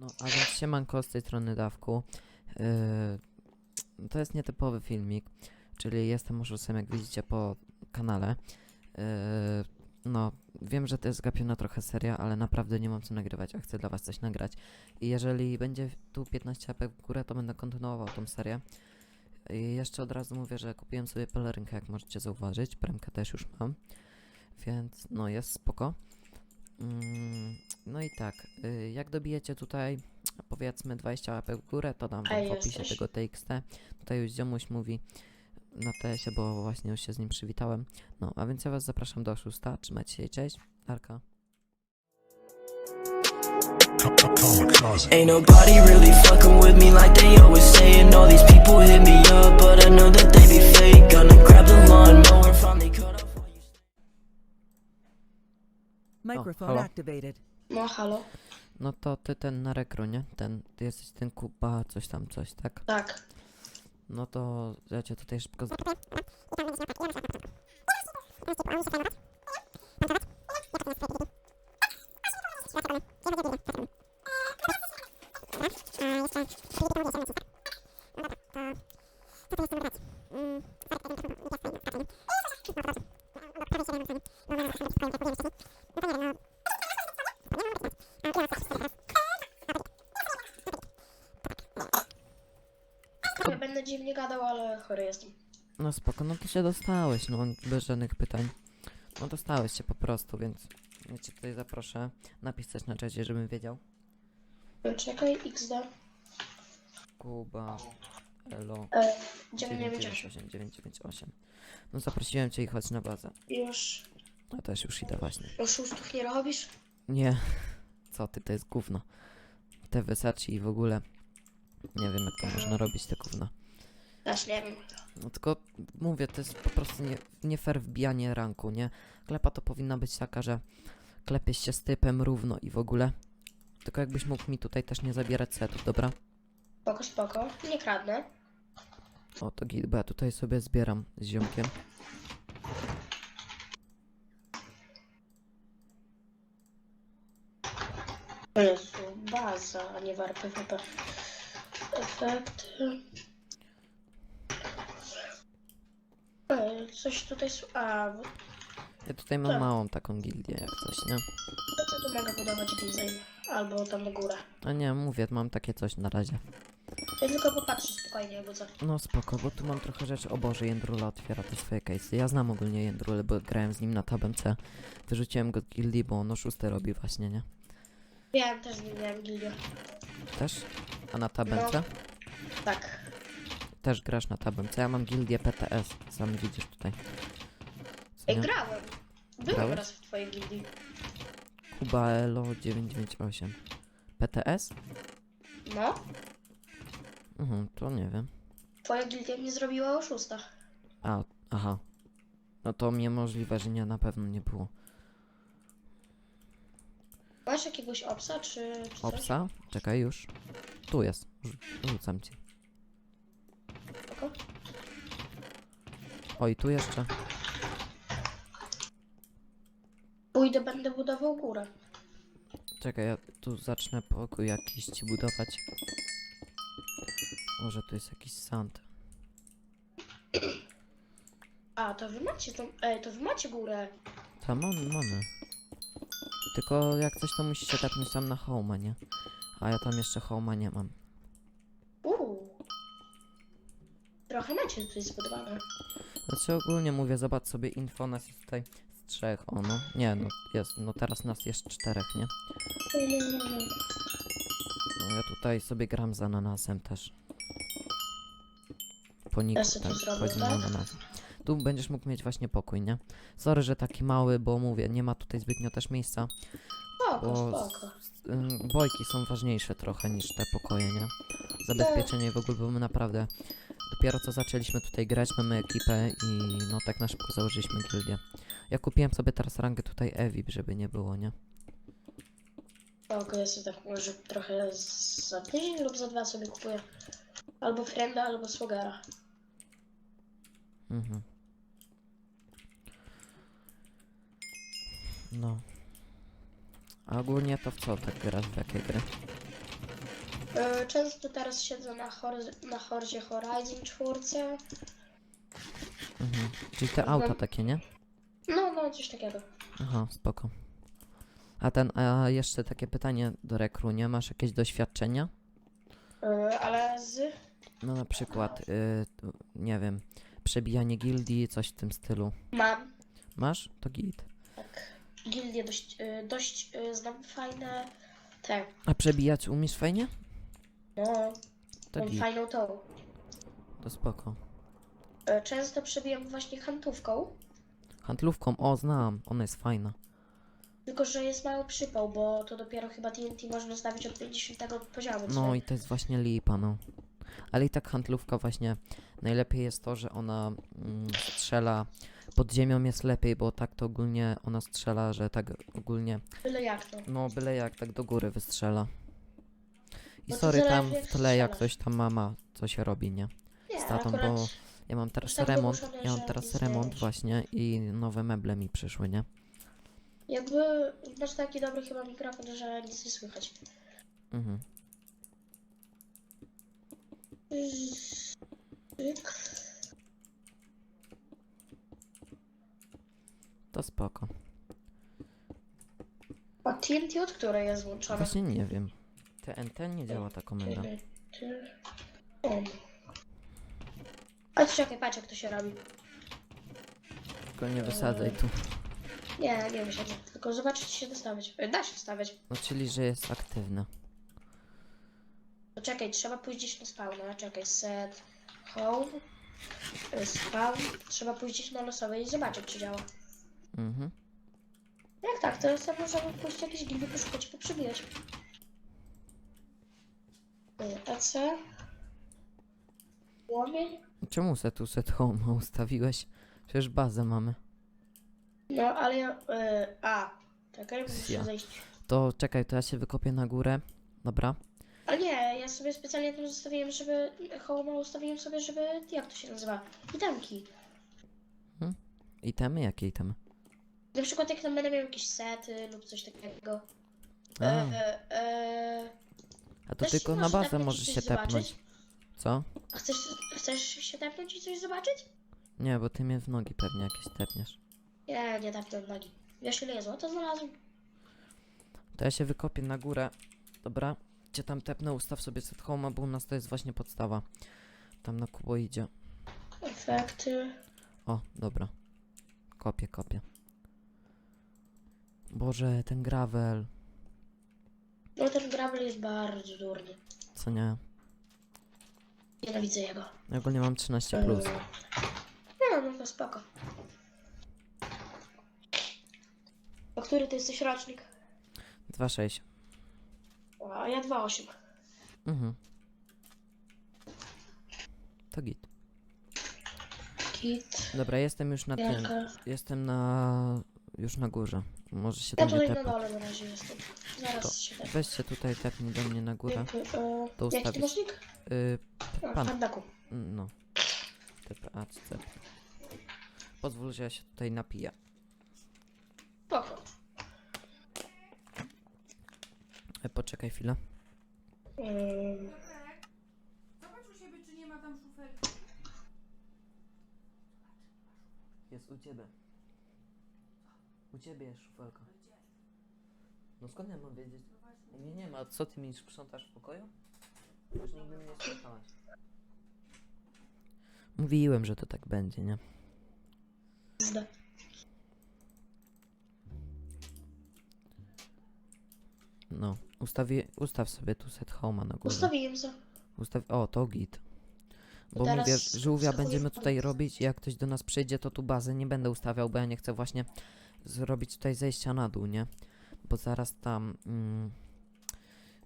No, a więc siemanko z tej strony Dawku. Yy, to jest nietypowy filmik, czyli jestem oszustem, jak widzicie po kanale. Yy, no, wiem, że to jest gapiona trochę seria, ale naprawdę nie mam co nagrywać, a chcę dla was coś nagrać. I jeżeli będzie tu 15 AP w górę, to będę kontynuował tą serię. I jeszcze od razu mówię, że kupiłem sobie pelerynkę, jak możecie zauważyć. Premkę też już mam. Więc no, jest spoko. Mm, no i tak, y, jak dobijecie tutaj powiedzmy 20 łapek w górę, to dam wam w opisie tego TXT. Tutaj już ziomuś mówi na TS-ie, bo właśnie już się z nim przywitałem. No, a więc ja was zapraszam do oszusta. Trzymajcie się, cześć. Arka. Ain't nobody really fucking with me like they always saying. All these people hit me up, but I know that they be fake. Gonna grab the lawnmower, Microphone hello. activated. No halo? No to ty ten na rekru, nie? Ten, ty jesteś ten Kuba, coś tam, coś, tak? Tak. No to ja cię tutaj szybko... Z... Ja będę dziwnie gadał, ale chory jestem. No spoko, no to się dostałeś, no bez żadnych pytań. No dostałeś się po prostu, więc ja cię tutaj zaproszę napisać na czacie, żebym wiedział. Czekaj, XD. Kuba, Elo, E, 998. 998, 998. No zaprosiłem cię i chodź na bazę. Już Ja też już idę właśnie. oszustów nie robisz? Nie, co ty, to jest gówno. Te wysaci i w ogóle. Nie wiem jak to można robić, te gówna. Też nie wiem. No tylko mówię, to jest po prostu nie, nie fair wbijanie ranku, nie? Klepa to powinna być taka, że klepiesz się z typem równo i w ogóle. Tylko jakbyś mógł mi tutaj też nie zabierać setów, dobra? Spoko, spoko. Nie kradnę. O, to git, bo ja tutaj sobie zbieram z ziomkiem. To jest baza, a nie war PvP. Efekty. E, Coś tutaj... s- A, bo Ja tutaj mam Tak. małą taką gildię jak coś, nie? to tu mogę budować design. Albo tam na górę. A nie, mówię, mam takie coś na razie. Ja tylko popatrzę spokojnie, bo co. No spoko, bo tu mam trochę rzeczy. O Boże, Jędrula otwiera te swoje case'y. Ja znam ogólnie Jędrulę, bo grałem z nim na tabem C. Wyrzuciłem go z gildii, bo on oszusty robi właśnie, nie? Wiem, też nie miałem gildię. Też? A na tabem No. Tak. Też grasz na tabem C. Ja mam gildię PTS, sam widzisz tutaj. Co Ej, nie? grałem. Byłem Grałeś? raz w twojej gildii. Kuba Elo 998. PTS? No. Mhm, to nie wiem. Twoja gildia nie zrobiła oszusta. A, aha. No to mnie możliwe, że nie, na pewno nie było. Masz jakiegoś opsa, czy, czy coś? Opsa? Czekaj już. Tu jest. Rzu- Rzucam ci. Spoko. Oj, tu jeszcze. Pójdę, będę budował górę. Czekaj, ja tu zacznę pokój jakiś ci budować. Może tu jest jakiś sand. A, to wy macie tą... Ej, to wy macie górę. Tam mam, mamy. Tylko jak coś to musicie tapnąć tam na home, nie? A ja tam jeszcze home nie mam. Uuu. Trochę macie tutaj zbudowane. Znaczy ogólnie mówię, zobacz sobie info, nas jest tutaj z trzech, o no. Nie, no jest, no teraz nas jest czterech, nie? No ja tutaj sobie gram z ananasem też. Po niku, Ja sobie tak, zrobię, chodzi na tak? ananas. Tu będziesz mógł mieć właśnie pokój, nie? Sorry, że taki mały, bo mówię, nie ma tutaj zbytnio też miejsca. Spoko, Bo spoko. Ym, bojki są ważniejsze trochę niż te pokoje, nie? Zabezpieczenie w ogóle, bo my naprawdę dopiero co zaczęliśmy tutaj grać, mamy ekipę i no tak na szybko założyliśmy gildię. Ja kupiłem sobie teraz rangę tutaj Evi, żeby nie było, nie? Spoko, ja sobie tak może trochę za tydzień lub za dwa sobie kupuję. Albo Frienda, albo Swagara. Mhm. No. A ogólnie to w co tak grasz, w jakie gry? E, Często teraz siedzę na, hor- na Horzie Horizon 4. Mhm. Czyli te auta takie, nie? No, no, coś takiego. Aha, spoko. A ten, a jeszcze takie pytanie do rekru, nie? Masz jakieś doświadczenia? E, Ale z... No na przykład, y, tu, nie wiem, przebijanie gildii, coś w tym stylu. Mam. Masz? To git. Tak. Gildie dość, e, dość e, znam fajne. Te. A przebijać umiesz fajnie? No, To git, fajną tą. to spoko. E, Często przebijam właśnie hantówką. Handlówką, o znam, ona jest fajna. Tylko, że jest mały przypał, bo to dopiero chyba TNT można stawić od 50 poziomu. No co? i to jest właśnie lipa, no. Ale i tak handlówka właśnie, najlepiej jest to, że ona mm, strzela, pod ziemią jest lepiej, bo tak to ogólnie ona strzela, że tak ogólnie, Byle jak to. no byle jak tak do góry wystrzela. I No to sorry zależy, tam jak w tle jak strzelasz. coś tam mama, co się robi, nie? Nie, Z tatą, akurat bo ja mam teraz tak remont, ja mam teraz remont robisz. właśnie i nowe meble mi przyszły, nie? jakby masz taki dobry chyba mikrofon, że nic nie słychać. Mhm. To spoko. A TNT od której jest włączone? Właśnie nie wiem. TNT nie działa ta komenda. O. A czekaj, patrz jak to się robi. Tylko nie wysadzaj tu. Nie, nie wysiedzę. Tylko zobaczyć czy się dostawiać. E, Da się stawiać. No czyli, że jest aktywna. Czekaj, trzeba pójść gdzieś na spawn. Czekaj, set, home, e, spawn. Trzeba pójść gdzieś na losowe i zobaczyć czy działa. Mhm. Jak tak, to sobie możemy pójść jakieś gildy poszukać i poprzebijać. E, AC. Łomień. Czemu se tu set home ustawiłeś? Przecież bazę mamy. No, ale ja... E, a, czekaj, muszę Ja. zejść. To czekaj, to ja się wykopię na górę. Dobra. Ale nie, ja sobie specjalnie tam zostawiłem, żeby... Home ustawiłem sobie, żeby... Jak to się nazywa? Itemki. Itemy? Jakie itemy? Na przykład jak tam będę miał jakieś sety lub coś takiego. A, E, e, a to też tylko na bazę możesz coś się zobaczyć? tepnąć. Co? a chcesz, chcesz się tepnąć i coś zobaczyć? Nie, bo ty mnie w nogi pewnie jakieś tepniesz. Nie, nie tepnę nogi. Wiesz ile złota znalazłem? To ja się wykopię na górę. Dobra. Cię tam tepnę, ustaw sobie set home, bo u nas to jest właśnie podstawa. Tam na kubo idzie. Efekty. O, dobra. Kopię, kopię. Boże, ten gravel. No ten gravel jest bardzo durny. Co nie? Nienawidzę jego. Ja ogólnie mam 13 plus. E, No, no to spoko. A który to jesteś rocznik? 2,6. O, A ja 2,8. Mhm. To git. Kit. Dobra, jestem już na tym. Jaka? Jestem na... już na górze. Może się Ja tam nie tutaj na tepnę. dole na razie jestem. Zaraz To się tepnę. Weź się tutaj tepnij do mnie na górę. Jakby, e, To Jaki ustawisz. ty masz nick? Y, A, Pan. Pandaku. no. TPA, C. Pozwól, że ja się tutaj napiję. Spoko. E, poczekaj chwilę. Ym, Zobacz u siebie, czy nie ma tam szufelki. Jest u ciebie. U ciebie jest szufelka. No skąd ja mam wiedzieć? Nie, nie ma. Co ty mi sprzątasz w pokoju? Już nigdy mnie nie sprzątałaś. Mówiłem, że to tak będzie, nie? Zda. No. Ustawi, ustaw sobie tu set home'a na górze. Ustawiłem za. Ustaw... O, to git. Bo teraz mówię, żółwia będziemy tutaj robić i jak ktoś do nas przyjdzie, to tu bazę nie będę ustawiał, bo ja nie chcę właśnie zrobić tutaj zejścia na dół, nie? Bo zaraz tam mm,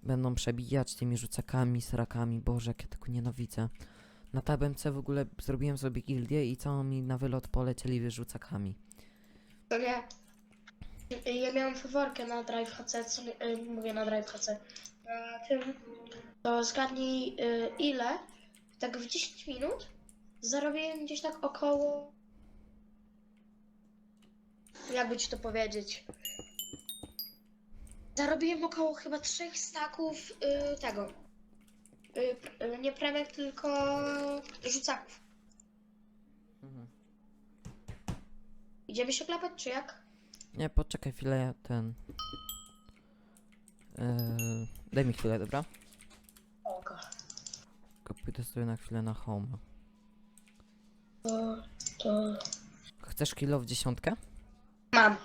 będą przebijać tymi rzucakami, srakami, boże, jak ja tego nienawidzę. Na TBMC w ogóle zrobiłem sobie gildię i całą mi na wylot polecieli rzucakami. To nie. Ja miałem faworkę na Drive HC, co, y, mówię na Drive HC. To zgadnij y, ile. Tak w 10 minut zarobiłem gdzieś tak około. Jakby ci to powiedzieć. Zarobiłem około chyba trzech staków y, tego. y, pr- y, nie premek, tylko rzucaków. Mhm. Idziemy się klepać, czy jak? Nie, poczekaj chwilę, ja ten... Yy, daj mi chwilę, dobra? Oko. Tylko pójdę sobie na chwilę na home. To, to... Chcesz kilo w dziesiątkę? Mam.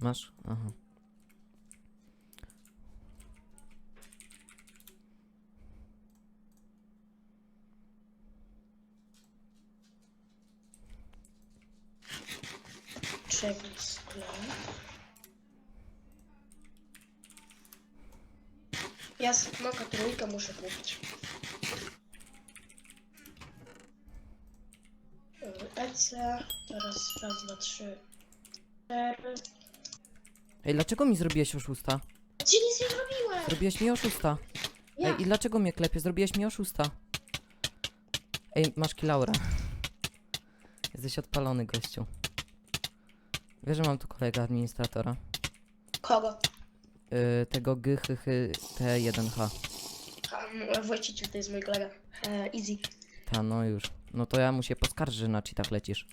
Masz? Aha. Czekaj, sklep. Ja smoka trójkę muszę kupić. EC, teraz raz, dwa, trzy, cztery. Ej, dlaczego mi zrobiłeś oszusta? Ci nic nie zrobiłem! Zrobiłeś mi oszusta. Ja. Ej, i dlaczego mnie klepie? Zrobiłeś mi oszusta. Ej, masz kilaurę. Jesteś odpalony, gościu. Wiesz, że mam tu kolegę administratora. Kogo? Yy, tego GHH T1H. Um, to jest mój kolega. E, easy. Ta, no już. No to ja mu się poskarżę, że na cheatach lecisz.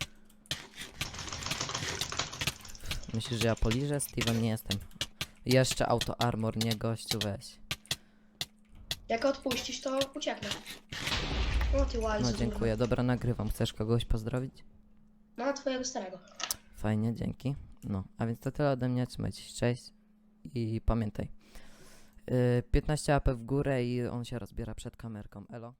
Myślisz, że ja poliżę? Steven, nie jestem. Jeszcze auto armor, nie gościu, weź. Jak odpuścisz, to ucieknę. O ty łajzu. No dziękuję, dobra, nagrywam. Chcesz kogoś pozdrowić? No twojego starego. Fajnie, dzięki. No, a więc to tyle ode mnie, trzymajcie się, cześć i pamiętaj. Yy, 15 AP w górę i on się rozbiera przed kamerką, elo.